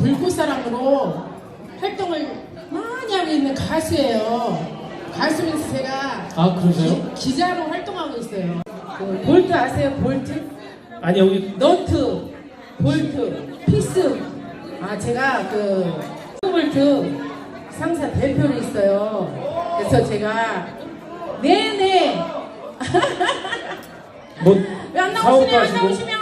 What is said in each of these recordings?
불꽃사랑으로 활동을 많이 하고 있는 가수예요. 가수면서 제가 아 그러세요? 기, 자로 활동하고 있어요. 그 볼트 아세요? 볼트? 아니 여기 너트, 볼트, 피스. 아 제가 그 볼트 상사 대표로 있어요. 그래서 제가 네네 뭐 왜 안 사업도 나오시면 안 하시고 나오시면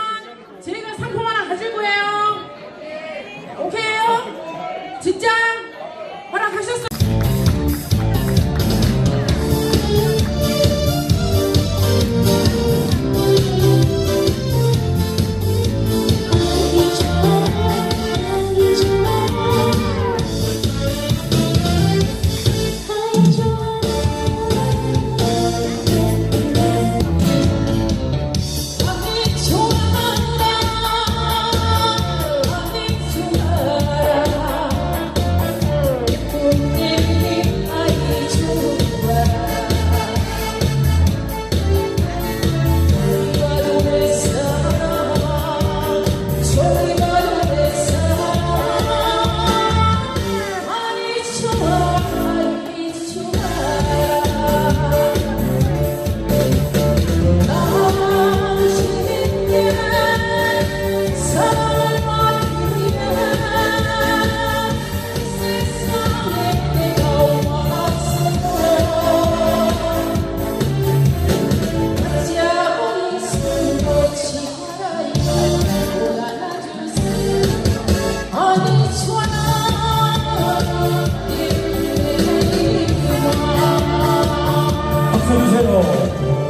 박수 주세요.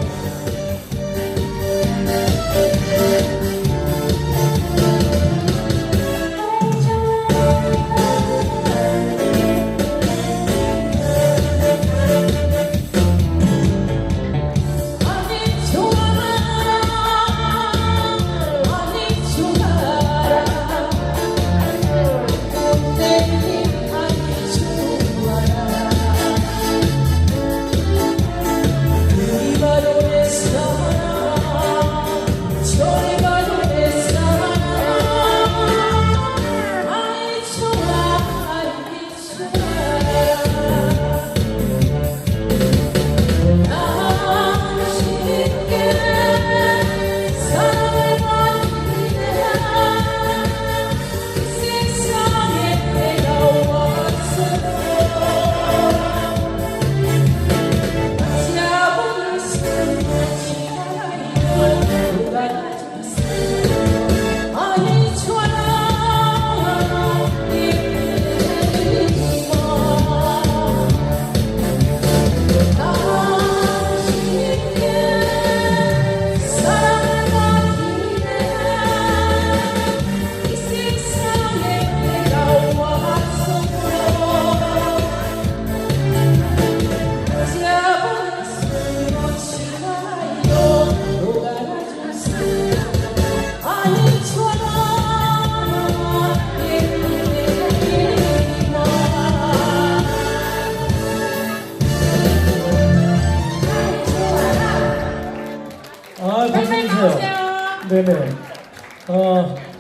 아 박수